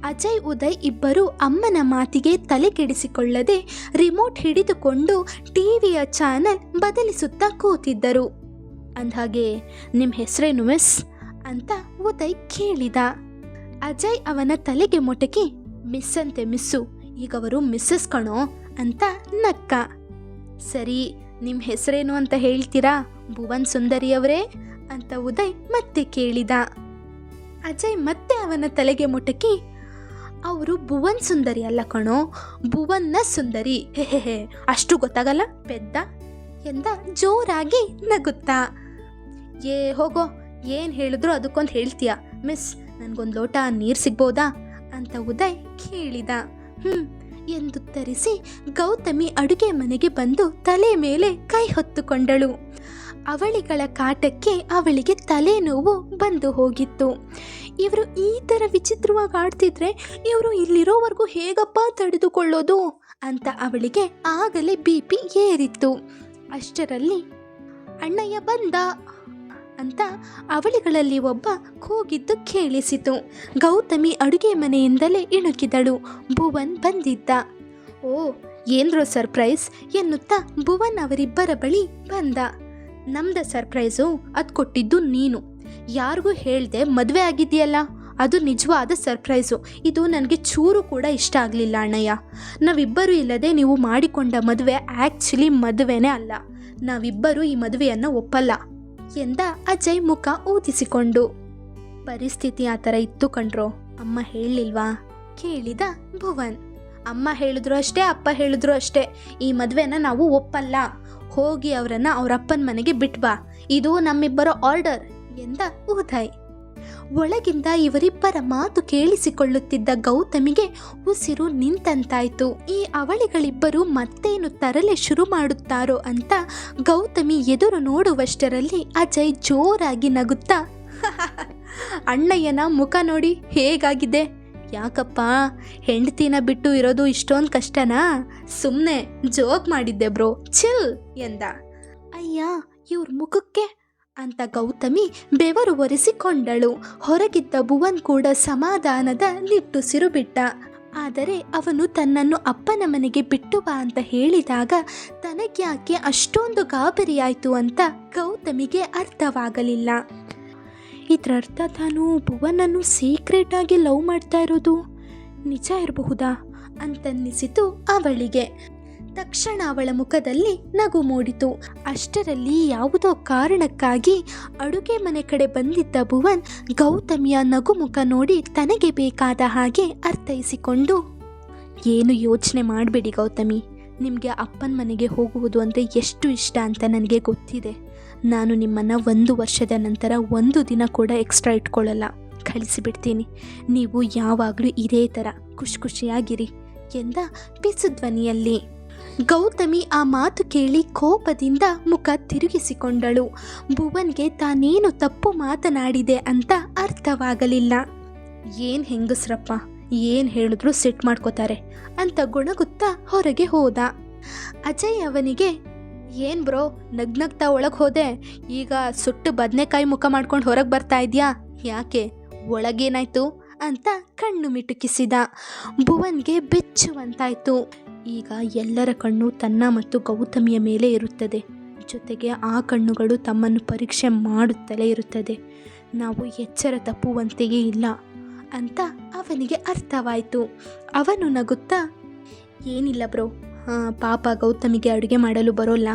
ಅಜಯ್, ಉದಯ್ ಇಬ್ಬರು ಅಮ್ಮನ ಮಾತಿಗೆ ತಲೆ ಕೆಡಿಸಿಕೊಳ್ಳದೆ ರಿಮೋಟ್ ಹಿಡಿದುಕೊಂಡು ಟಿವಿಯ ಚಾನಲ್ ಬದಲಿಸುತ್ತಾ ಕೂತಿದ್ದರು. ಅಂದಹಾಗೆ ನಿಮ್ಮ ಹೆಸರೇನು, ಮಿಸ್? ಅಂತ ಉದಯ್ ಕೇಳಿದ. ಅಜಯ್ ಅವನ ತಲೆಗೆ ಮೊಟಕಿ ಮಿಸ್ ಅಂತೆ ಮಿಸ್ಸು, ಈಗ ಅವರು ಮಿಸ್ಸಸ್ ಕಣೋ ಅಂತ ನಕ್ಕ. ಸರಿ ನಿಮ್ಮ ಹೆಸರೇನು ಅಂತ ಹೇಳ್ತೀರಾ, ಭುವನ್ ಸುಂದರಿಯವರೇ ಅಂತ ಉದಯ್ ಮತ್ತೆ ಕೇಳಿದ. ಅಜಯ್ ಮತ್ತೆ ಅವನ ತಲೆಗೆ ಮುಟಕಿ, ಅವರು ಭುವನ್ ಸುಂದರಿ ಅಲ್ಲ ಕಣೋ, ಭುವನ್ನ ಸುಂದರಿ. ಹೇ ಅಷ್ಟು ಗೊತ್ತಾಗಲ್ಲ, ಪೆದ್ದ? ಎಂದ ಜೋರಾಗಿ ನಗುತ್ತಾ. ಏ, ಹೋಗೋ, ಏನು ಹೇಳಿದ್ರು ಅದಕ್ಕೊಂದು ಹೇಳ್ತೀಯ. ಮಿಸ್, ನನಗೊಂದು ಲೋಟ ನೀರು ಸಿಗ್ಬೋದಾ? ಅಂತ ಉದಯ್ ಕೇಳಿದ. ಹ್ಮ್ ಎಂದುತ್ತರಿಸಿ ಗೌತಮಿ ಅಡುಗೆ ಮನೆಗೆ ಬಂದು ತಲೆ ಮೇಲೆ ಕೈ ಹೊತ್ತುಕೊಂಡಳು. ಅವಳಿಗಳ ಕಾಟಕ್ಕೆ ಅವಳಿಗೆ ತಲೆನೋವು ಬಂದು ಹೋಗಿತ್ತು. ಇವರು ಈ ಥರ ವಿಚಿತ್ರವಾಗಿ ಆಡ್ತಿದ್ರೆ ಇವರು ಇಲ್ಲಿರೋವರೆಗೂ ಹೇಗಪ್ಪ ತಡೆದುಕೊಳ್ಳೋದು ಅಂತ ಅವಳಿಗೆ ಆಗಲೇ ಬಿ ಪಿ ಏರಿತ್ತು. ಅಷ್ಟರಲ್ಲಿ, ಅಣ್ಣಯ್ಯ ಬಂದ. ಅಂತ ಅವಳಿಗಳಲ್ಲಿ ಒಬ್ಬ ಕೂಗಿದ್ದು ಕೇಳಿಸಿತು. ಗೌತಮಿ ಅಡುಗೆ ಮನೆಯಿಂದಲೇ ಇಣುಕಿದಳು. ಭುವನ್ ಬಂದಿದ್ದ. ಓ, ಏನ್ರೋ ಸರ್ಪ್ರೈಸ್ ಎನ್ನುತ್ತಾ ಭುವನ್ ಅವರಿಬ್ಬರ ಬಳಿ ಬಂದ. ನಮ್ದ ಸರ್ಪ್ರೈಸು ಅದು ಕೊಟ್ಟಿದ್ದು ನೀನು. ಯಾರಿಗೂ ಹೇಳ್ದೆ ಮದುವೆ ಆಗಿದೆಯಲ್ಲ ಅದು ನಿಜವಾದ ಸರ್ಪ್ರೈಸು. ಇದು ನನಗೆ ಚೂರು ಕೂಡ ಇಷ್ಟ ಆಗಲಿಲ್ಲ ಅಣ್ಣಯ್ಯ. ನಾವಿಬ್ಬರು ಇಲ್ಲದೆ ನೀವು ಮಾಡಿಕೊಂಡ ಮದುವೆ ಆ್ಯಕ್ಚುಲಿ ಮದುವೆನೇ ಅಲ್ಲ. ನಾವಿಬ್ಬರು ಈ ಮದುವೆಯನ್ನು ಒಪ್ಪಲ್ಲ. ಎಂದ ಅಜಯ್ ಮುಖ ಊದಿಸಿಕೊಂಡು. ಪರಿಸ್ಥಿತಿ ಆ ಥರ ಇತ್ತು ಕಣ್ರೋ, ಅಮ್ಮ ಹೇಳಲಿಲ್ವಾ? ಕೇಳಿದ ಭುವನ್. ಅಮ್ಮ ಹೇಳಿದ್ರು ಅಷ್ಟೇ, ಅಪ್ಪ ಹೇಳಿದ್ರು ಅಷ್ಟೇ, ಈ ಮದುವೆನ ನಾವು ಒಪ್ಪಲ್ಲ. ಹೋಗಿ ಅವರನ್ನ ಅವರಪ್ಪನ ಮನೆಗೆ ಬಿಟ್ಬಾ ಇದು ನಮ್ಮಿಬ್ಬರ ಆರ್ಡರ್ ಎಂದ ಉದಯ್. ಒಳಗಿಂದ ಇವರಿಬ್ಬರ ಮಾತು ಕೇಳಿಸಿಕೊಳ್ಳುತ್ತಿದ್ದ ಗೌತಮಿಗೆ ಉಸಿರು ನಿಂತಂತಾಯ್ತು. ಈ ಅವಳಿಗಳಿಬ್ಬರು ಮತ್ತೇನು ತರಲೆ ಶುರು ಮಾಡುತ್ತಾರೋ ಅಂತ ಗೌತಮಿ ಎದುರು ನೋಡುವಷ್ಟರಲ್ಲಿ ಅಜಯ್ ಜೋರಾಗಿ ನಗುತ್ತಾ ಅಣ್ಣಯ್ಯನ ಮುಖ ನೋಡಿ ಹೇಗಾಗಿದೆ? ಯಾಕಪ್ಪ, ಹೆಂಡತಿನ ಬಿಟ್ಟು ಇರೋದು ಇಷ್ಟೊಂದು ಕಷ್ಟನಾ? ಸುಮ್ಮನೆ ಜೋಕ್ ಮಾಡಿದ್ದೆ ಬ್ರೋ ಚಿಲ್ ಎಂದ. ಅಯ್ಯ, ಇವ್ರ ಮುಖಕ್ಕೆ ಅಂತ ಗೌತಮಿ ಬೆವರು ಒರೆಸಿಕೊಂಡಳು. ಹೊರಗಿದ್ದ ಭುವನ್ ಕೂಡ ಸಮಾಧಾನದ ನಿಟ್ಟುಸಿರು ಬಿಟ್ಟ ಆದರೆ ಅವನು ತನ್ನನ್ನು ಅಪ್ಪನ ಮನೆಗೆ ಬಿಟ್ಟು ಬಾ ಅಂತ ಹೇಳಿದಾಗ ತನಗ್ಯಾಕೆ ಅಷ್ಟೊಂದು ಗಾಬರಿಯಾಯಿತು ಅಂತ ಗೌತಮಿಗೆ ಅರ್ಥವಾಗಲಿಲ್ಲ. ಇದರರ್ಥ ತಾನು ಭುವನನ್ನು ಸೀಕ್ರೆಟ್ ಆಗಿ ಲವ್ ಮಾಡ್ತಾ ಇರೋದು ನಿಜ ಇರಬಹುದಾ ಅಂತನ್ನಿಸಿತು ಅವಳಿಗೆ. ತಕ್ಷಣ ಅವಳ ಮುಖದಲ್ಲಿ ನಗು ಮೂಡಿತು. ಅಷ್ಟರಲ್ಲಿ ಯಾವುದೋ ಕಾರಣಕ್ಕಾಗಿ ಅಡುಗೆ ಮನೆ ಕಡೆ ಬಂದಿದ್ದ ಭುವನ್ ಗೌತಮಿಯ ನಗು ಮುಖ ನೋಡಿ ತನಗೆ ಬೇಕಾದ ಹಾಗೆ ಅರ್ಥೈಸಿಕೊಂಡು, ಏನು ಯೋಚನೆ ಮಾಡಬೇಡಿ ಗೌತಮಿ. ನಿಮಗೆ ಅಪ್ಪನ ಮನೆಗೆ ಹೋಗುವುದು ಅಂದರೆ ಎಷ್ಟು ಇಷ್ಟ ಅಂತ ನನಗೆ ಗೊತ್ತಿದೆ. ನಾನು ನಿಮ್ಮನ್ನು ಒಂದು ವರ್ಷದ ನಂತರ ಒಂದು ದಿನ ಕೂಡ ಎಕ್ಸ್ಟ್ರಾ ಇಟ್ಕೊಳ್ಳಲ್ಲ. ಕಳಿಸಿಬಿಡ್ತೀನಿ. ನೀವು ಯಾವಾಗಲೂ ಇದೇ ಥರ ಖುಷಿ ಖುಷಿಯಾಗಿರಿ ಎಂದ ಪಿಸು ಧ್ವನಿಯಲ್ಲಿ ಗೌತಮಿ ಆ ಮಾತು ಕೇಳಿ ಕೋಪದಿಂದ ಮುಖ ತಿರುಗಿಸಿಕೊಂಡಳು. ಭುವನ್ಗೆ ತಾನೇನು ತಪ್ಪು ಮಾತನಾಡಿದೆ ಅಂತ ಅರ್ಥವಾಗಲಿಲ್ಲ. ಏನ್ ಹೆಂಗಸ್ರಪ್ಪ, ಏನ್ ಹೇಳಿದ್ರು ಸೆಟ್ ಮಾಡ್ಕೋತಾರೆ ಅಂತ ಗುಣಗುತ್ತಾ ಹೊರಗೆ ಹೋದ. ಅಜಯ್ ಅವನಿಗೆ, ಏನ್ ಬ್ರೋ, ನಗ್ನಗ್ತಾ ಒಳಗೆ ಹೋದೆ, ಈಗ ಸುಟ್ಟು ಬದನೆಕಾಯಿ ಮುಖ ಮಾಡ್ಕೊಂಡು ಹೊರಗೆ ಬರ್ತಾ ಇದ್ಯಾ? ಯಾಕೆ? ಒಳಗೇನಾಯ್ತು? ಅಂತ ಕಣ್ಣು ಮಿಟುಕಿಸಿದ. ಭುವನ್ಗೆ ಬೆಚ್ಚುವಂತಾಯ್ತು. ಈಗ ಎಲ್ಲರ ಕಣ್ಣು ತನ್ನ ಮತ್ತು ಗೌತಮಿಯ ಮೇಲೆ ಇರುತ್ತದೆ. ಜೊತೆಗೆ ಆ ಕಣ್ಣುಗಳು ತಮ್ಮನ್ನು ಪರೀಕ್ಷೆ ಮಾಡುತ್ತಲೇ ಇರುತ್ತದೆ. ನಾವು ಎಚ್ಚರ ತಪ್ಪುವಂತೆಯೇ ಇಲ್ಲ ಅಂತ ಅವನಿಗೆ ಅರ್ಥವಾಯಿತು. ಅವನು ನಗುತ್ತಾ, ಏನಿಲ್ಲ ಬ್ರೋ ಹಾಂ ಪಾಪ ಗೌತಮಿಗೆ ಅಡುಗೆ ಮಾಡಲು ಬರೋಲ್ಲ.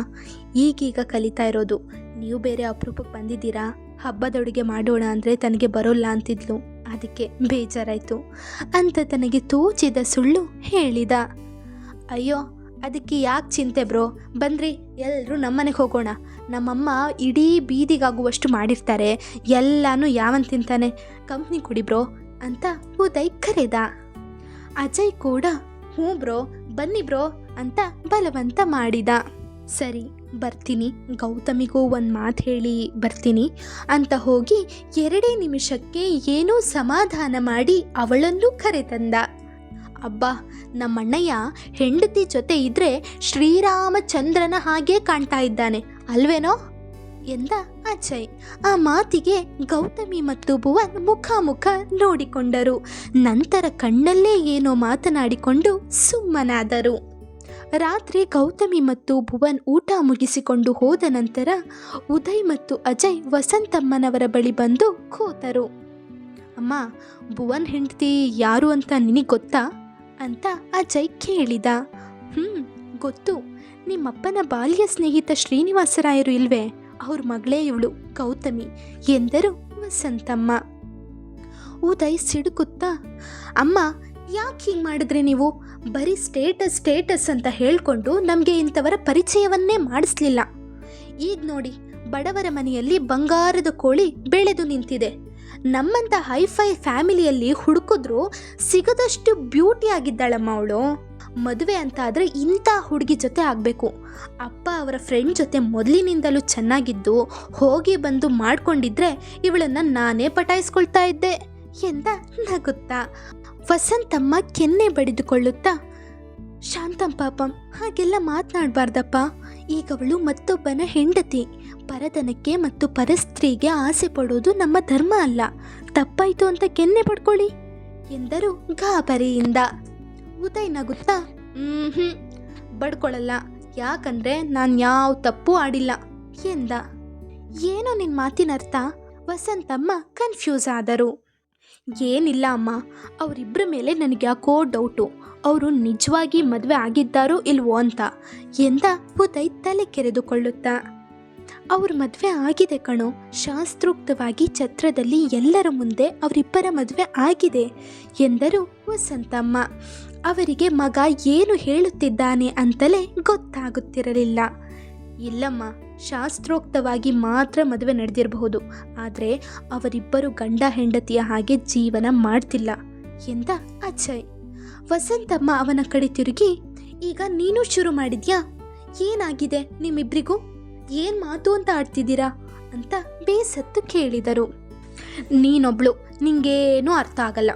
ಈಗೀಗ ಕಲಿತಾ ಇರೋದು. ನೀವು ಬೇರೆ ಅಪರೂಪಕ್ಕೆ ಬಂದಿದ್ದೀರಾ? ಹಬ್ಬದ ಅಡುಗೆ ಮಾಡೋಣ ಅಂದರೆ ತನಗೆ ಬರೋಲ್ಲ, ಅಂತಿದ್ಲು. ಅದಕ್ಕೆ ಬೇಜಾರಾಯಿತು. ಅಂತ ತನಗೆ ತೋಚಿದ ಸುಳ್ಳು ಹೇಳಿದ. ಅಯ್ಯೋ, ಅದಕ್ಕೆ ಯಾಕೆ ಚಿಂತೆ ಬ್ರೋ? ಬಂದ್ರಿ ಎಲ್ಲರೂ ನಮ್ಮನೆಗೆ ಹೋಗೋಣ. ನಮ್ಮಮ್ಮ ಇಡೀ ಬೀದಿಗಾಗುವಷ್ಟು ಮಾಡಿರ್ತಾರೆ. ಎಲ್ಲನೂ ಯಾವನ್ ತಿಂತಾನೆ? ಕಂಪ್ನಿ ಕೊಡಿ ಬ್ರೋ, ಅಂತ ಉದಯ್ ಕರೆದ ಅಜಯ್ ಕೂಡ, ಹ್ಞೂ ಬ್ರೋ, ಬನ್ನಿ ಬ್ರೋ, ಅಂತ ಬಲವಂತ ಮಾಡಿದ. ಸರಿ, ಬರ್ತೀನಿ. ಗೌತಮಿಗೂ ಒಂದು ಮಾತು ಹೇಳಿ ಬರ್ತೀನಿ. ಅಂತ ಹೋಗಿ ಎರಡೇ ನಿಮಿಷಕ್ಕೆ ಏನೂ ಸಮಾಧಾನ ಮಾಡಿ ಅವಳನ್ನು ಕರೆತಂದ. ಅಬ್ಬಾ, ನಮ್ಮಣ್ಣಯ್ಯ ಹೆಂಡತಿ ಜೊತೆ ಇದ್ರೆ ಶ್ರೀರಾಮಚಂದ್ರನ ಹಾಗೆ ಕಾಣ್ತಾ ಇದ್ದಾನೆ, ಅಲ್ವೇನೋ? ಎಂದ ಅಜಯ್. ಆ ಮಾತಿಗೆ ಗೌತಮಿ ಮತ್ತು ಭುವನ್ ಮುಖಾಮುಖ ನೋಡಿಕೊಂಡರು. ನಂತರ ಕಣ್ಣಲ್ಲೇ ಏನೋ ಮಾತನಾಡಿಕೊಂಡು ಸುಮ್ಮನಾದರು. ರಾತ್ರಿ ಗೌತಮಿ ಮತ್ತು ಭುವನ್ ಊಟ ಮುಗಿಸಿಕೊಂಡು ಹೋದ ನಂತರ ಉದಯ್ ಮತ್ತು ಅಜಯ್ ವಸಂತಮ್ಮನವರ ಬಳಿ ಬಂದು ಕೂತರು. ಅಮ್ಮ, ಭುವನ್ ಹೆಂಡತಿ ಯಾರು ಅಂತ ನಿನಗೆ ಗೊತ್ತಾ? ಅಂತ ಅಜಯ್ ಕೇಳಿದ. ಹ್ಞೂ ಗೊತ್ತು. ನಿಮ್ಮಪ್ಪನ ಬಾಲ್ಯ ಸ್ನೇಹಿತ ಶ್ರೀನಿವಾಸರಾಯರು ಇಲ್ವೇ? ಅವ್ರ ಮಗಳೇ ಇವಳು, ಗೌತಮಿ, ಎಂದರು ವಸಂತಮ್ಮ. ಉದಯ್ ಸಿಡುಕುತ್ತಾ, ಅಮ್ಮ, ಯಾಕೆ ಹಿಂಗೆ ಮಾಡಿದ್ರಿ ನೀವು? ಬರೀ ಸ್ಟೇಟಸ್ ಸ್ಟೇಟಸ್ ಅಂತ ಹೇಳಿಕೊಂಡು ನಮಗೆ ಇಂಥವರ ಪರಿಚಯವನ್ನೇ ಮಾಡಿಸ್ಲಿಲ್ಲ. ಈಗ ನೋಡಿ, ಬಡವರ ಮನೆಯಲ್ಲಿ ಬಂಗಾರದ ಕೋಳಿ ಬೆಳೆದು ನಿಂತಿದೆ. ನಮ್ಮಂಥ ಹೈಫೈ ಫ್ಯಾಮಿಲಿಯಲ್ಲಿ ಹುಡುಕಿದ್ರು ಸಿಗದಷ್ಟು ಬ್ಯೂಟಿ ಆಗಿದ್ದಾಳಮ್ಮ ಅವಳು. ಮದುವೆ ಅಂತ ಆದರೆ ಇಂಥ ಹುಡುಗಿ ಜೊತೆ ಆಗಬೇಕು. ಅಪ್ಪ ಅವರ ಫ್ರೆಂಡ್ ಜೊತೆ ಮೊದಲಿನಿಂದಲೂ ಚೆನ್ನಾಗಿದ್ದು ಹೋಗಿ ಬಂದು ಮಾಡ್ಕೊಂಡಿದ್ರೆ ಇವಳನ್ನು ನಾನೇ ಪಟಾಯಿಸ್ಕೊಳ್ತಾ ಇದ್ದೆ ಎಂದ ನಗುತ್ತಾ. ವಸಂತಮ್ಮ ಕೆನ್ನೆ ಬಡಿದುಕೊಳ್ಳುತ್ತಾ ಶಾಂತಂ ಪಾಪಂ, ಹಾಗೆಲ್ಲ ಮಾತನಾಡಬಾರ್ದಪ್ಪ. ಈಗ ಅವಳು ಮತ್ತೊಬ್ಬನ ಹೆಂಡತಿ. ಪರದನಕ್ಕೆ ಮತ್ತು ಪರಸ್ತ್ರೀಗೆ ಆಸೆ ಪಡೋದು ನಮ್ಮ ಧರ್ಮ ಅಲ್ಲ. ತಪ್ಪಾಯ್ತು ಅಂತ ಕೆನ್ನೆ ಪಡ್ಕೊಳ್ಳಿ, ಎಂದರು ಗಾಬರಿಯಿಂದ. ಉದಯ್ ನಗುತ್ತಾ ಹ್ಮ್ ಬಡ್ಕೊಳ್ಳಲ್ಲ ಯಾಕಂದ್ರೆ ನಾನು ಯಾವ ತಪ್ಪು ಆಡಿಲ್ಲ, ಎಂದ. ಏನೋ ನಿನ್ನ ಮಾತಿನ ಅರ್ಥ ವಸಂತಮ್ಮ ಕನ್ಫ್ಯೂಸ್ ಆದರು. ಏನಿಲ್ಲ ಅಮ್ಮ ಅವರಿಬ್ಬರ ಮೇಲೆ ನನಗೆ ಯಾಕೋ ಡೌಟು. ಅವರು ನಿಜವಾಗಿ ಮದುವೆ ಆಗಿದ್ದಾರೋ ಇಲ್ವೋ ಅಂತ ಎಂದ ಉದಯ್ ತಲೆ ಕೆರೆದುಕೊಳ್ಳುತ್ತಾ. ಅವ್ರ ಮದುವೆ ಆಗಿದೆ ಕಣೋ, ಶಾಸ್ತ್ರೋಕ್ತವಾಗಿ ಛತ್ರದಲ್ಲಿ ಎಲ್ಲರ ಮುಂದೆ ಅವರಿಬ್ಬರ ಮದುವೆ ಆಗಿದೆ ಎಂದರು ವಸಂತಮ್ಮ. ಅವರಿಗೆ ಮಗ ಏನು ಹೇಳುತ್ತಿದ್ದಾನೆ ಅಂತಲೇ ಗೊತ್ತಾಗುತ್ತಿರಲಿಲ್ಲ. ಇಲ್ಲಮ್ಮ, ಶಾಸ್ತ್ರೋಕ್ತವಾಗಿ ಮಾತ್ರ ಮದುವೆ ನಡೆದಿರಬಹುದು, ಆದರೆ ಅವರಿಬ್ಬರು ಗಂಡ ಹೆಂಡತಿಯ ಹಾಗೆ ಜೀವನ ಮಾಡ್ತಿಲ್ಲ ಎಂದ ಅಜಯ್. ವಸಂತಮ್ಮ ಅವನ ಕಡೆ ತಿರುಗಿ, ಈಗ ನೀನು ಶುರು ಮಾಡಿದ್ಯಾ? ಏನಾಗಿದೆ ನಿಮ್ಮಿಬ್ರಿಗೂ? ಏನ್ ಮಾತು ಅಂತ ಆಡ್ತಿದ್ದೀರಾ? ಅಂತ ಬೇಸತ್ತು ಕೇಳಿದರು. ನೀನೊಬ್ಳು, ನಿಂಗೇನೂ ಅರ್ಥ ಆಗಲ್ಲ.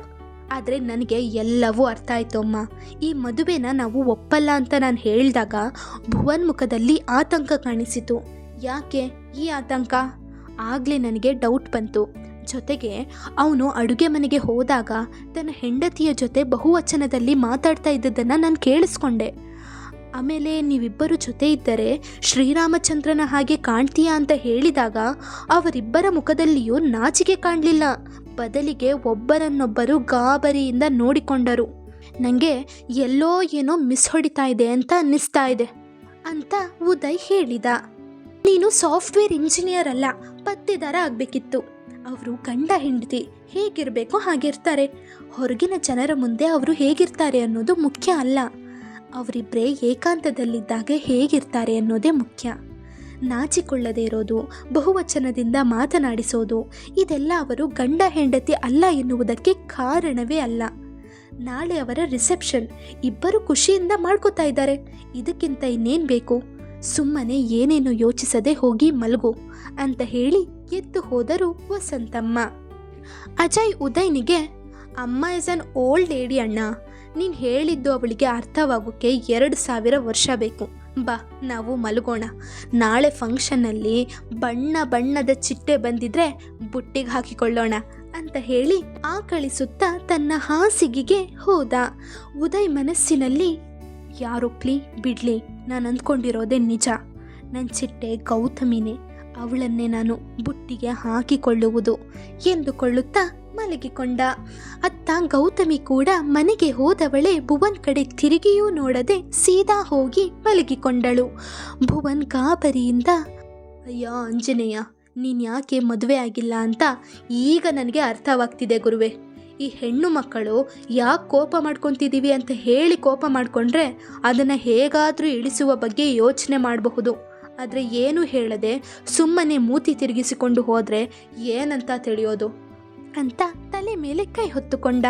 ಆದರೆ ನನಗೆ ಎಲ್ಲವೂ ಅರ್ಥ ಆಯ್ತು ಅಮ್ಮ. ಈ ಮದುವೆನ ನಾವು ಒಪ್ಪಲ್ಲ ಅಂತ ನಾನು ಹೇಳಿದಾಗ ಭುವನ್ ಮುಖದಲ್ಲಿ ಆತಂಕ ಕಾಣಿಸಿತು. ಯಾಕೆ ಈ ಆತಂಕ? ಆಗಲೇ ನನಗೆ ಡೌಟ್ ಬಂತು. ಜೊತೆಗೆ ಅವನು ಅಡುಗೆ ಮನೆಗೆ ಹೋದಾಗ ತನ್ನ ಹೆಂಡತಿಯ ಜೊತೆ ಬಹುವಚನದಲ್ಲಿ ಮಾತಾಡ್ತಾ ಇದ್ದದ್ದನ್ನು ನಾನು ಕೇಳಿಸ್ಕೊಂಡೆ. ಆಮೇಲೆ ನೀವಿಬ್ಬರು ಜೊತೆ ಇದ್ದರೆ ಶ್ರೀರಾಮಚಂದ್ರನ ಹಾಗೆ ಕಾಣ್ತೀಯಾ ಅಂತ ಹೇಳಿದಾಗ ಅವರಿಬ್ಬರ ಮುಖದಲ್ಲಿಯೂ ನಾಚಿಕೆ ಕಾಣಲಿಲ್ಲ. ಬದಲಿಗೆ ಒಬ್ಬರನ್ನೊಬ್ಬರು ಗಾಬರಿಯಿಂದ ನೋಡಿಕೊಂಡರು. ನನಗೆ ಎಲ್ಲೋ ಏನೋ ಮಿಸ್ ಹೊಡಿತಾ ಇದೆ ಅಂತ ಅನ್ನಿಸ್ತಾ ಇದೆ ಅಂತ ಉದಯ್ ಹೇಳಿದ. ನೀನು ಸಾಫ್ಟ್ವೇರ್ ಇಂಜಿನಿಯರ್ ಅಲ್ಲ, ಪತ್ತೆದಾರ ಆಗಬೇಕಿತ್ತು. ಅವರು ಗಂಡ ಹೆಂಡತಿ ಹೇಗಿರಬೇಕೋ ಹಾಗಿರ್ತಾರೆ. ಹೊರಗಿನ ಜನರ ಮುಂದೆ ಅವರು ಹೇಗಿರ್ತಾರೆ ಅನ್ನೋದು ಮುಖ್ಯ ಅಲ್ಲ. ಅವರಿಬ್ಬರೇ ಏಕಾಂತದಲ್ಲಿದ್ದಾಗ ಹೇಗಿರ್ತಾರೆ ಅನ್ನೋದೇ ಮುಖ್ಯ. ನಾಚಿಕೊಳ್ಳದೇ ಇರೋದು, ಬಹುವಚನದಿಂದ ಮಾತನಾಡಿಸೋದು, ಇದೆಲ್ಲ ಅವರು ಗಂಡ ಹೆಂಡತಿ ಅಲ್ಲ ಎನ್ನುವುದಕ್ಕೆ ಕಾರಣವೇ ಅಲ್ಲ. ನಾಳೆ ಅವರ ರಿಸೆಪ್ಷನ್, ಇಬ್ಬರು ಖುಷಿಯಿಂದ ಮಾಡ್ಕೋತಾ ಇದ್ದಾರೆ. ಇದಕ್ಕಿಂತ ಇನ್ನೇನು ಬೇಕು? ಸುಮ್ಮನೆ ಏನೇನು ಯೋಚಿಸದೆ ಹೋಗಿ ಮಲಗು ಅಂತ ಹೇಳಿ ಎದ್ದು ಹೋದರು ವಸಂತಮ್ಮ. ಅಜಯ್ ಉದಯ್ನಿಗೆ, ಅಮ್ಮ ಇಸ್ ಅನ್ ಓಲ್ಡ್ ಲೇಡಿ ಅಣ್ಣ. ನೀನು ಹೇಳಿದ್ದು ಅವಳಿಗೆ ಅರ್ಥವಾಗೋಕ್ಕೆ ಎರಡು ಸಾವಿರ ವರ್ಷ ಬೇಕು. ಬಾ, ನಾವು ಮಲಗೋಣ. ನಾಳೆ ಫಂಕ್ಷನ್ನಲ್ಲಿ ಬಣ್ಣ ಬಣ್ಣದ ಚಿಟ್ಟೆ ಬಂದಿದ್ರೆ ಬುಟ್ಟಿಗೆ ಹಾಕಿಕೊಳ್ಳೋಣ ಅಂತ ಹೇಳಿ ಆಕಳಿಸುತ್ತಾ ತನ್ನ ಹಾಸಿಗೆಗೆ ಹೋದ. ಉದಯ್ ಮನಸ್ಸಿನಲ್ಲಿ ಯಾರೊಪ್ಲಿ ಬಿಡ್ಲಿ? ನಾನು ಅಂದ್ಕೊಂಡಿರೋದೇ ನಿಜ. ನನ್ನ ಚಿಟ್ಟೆ ಗೌತಮಿನೇ. ಅವಳನ್ನೇ ನಾನು ಬುಟ್ಟಿಗೆ ಹಾಕಿಕೊಳ್ಳುವುದು ಎಂದುಕೊಳ್ಳುತ್ತಾ ಮಲಗಿಕೊಂಡ. ಅತ್ತ ಗೌತಮಿ ಕೂಡ ಮನೆಗೆ ಹೋದವಳೆ ಭುವನ್ ಕಡೆ ತಿರುಗಿಯೂ ನೋಡದೆ ಸೀದಾ ಹೋಗಿ ಮಲಗಿಕೊಂಡಳು. ಭುವನ್ ಗಾಬರಿಯಿಂದ, ಅಯ್ಯ ಆಂಜನೇಯ, ನೀನು ಯಾಕೆ ಮದುವೆ ಆಗಿಲ್ಲ ಅಂತ ಈಗ ನನಗೆ ಅರ್ಥವಾಗ್ತಿದೆ ಗುರುವೆ. ಈ ಹೆಣ್ಣು ಮಕ್ಕಳು ಯಾಕೆ ಕೋಪ ಮಾಡ್ಕೊತಿದ್ದೀವಿ ಅಂತ ಹೇಳಿ ಕೋಪ ಮಾಡಿಕೊಂಡ್ರೆ ಅದನ್ನು ಹೇಗಾದರೂ ಇಳಿಸುವ ಬಗ್ಗೆ ಯೋಚನೆ ಮಾಡಬಹುದು. ಆದರೆ ಏನು ಹೇಳದೆ ಸುಮ್ಮನೆ ಮೂತಿ ತಿರುಗಿಸಿಕೊಂಡು ಹೋದರೆ ಏನಂತ ತಿಳಿಯೋದು? ಅಂತ ತಲೆ ಮೇಲೆ ಕೈ ಹೊತ್ತುಕೊಂಡ.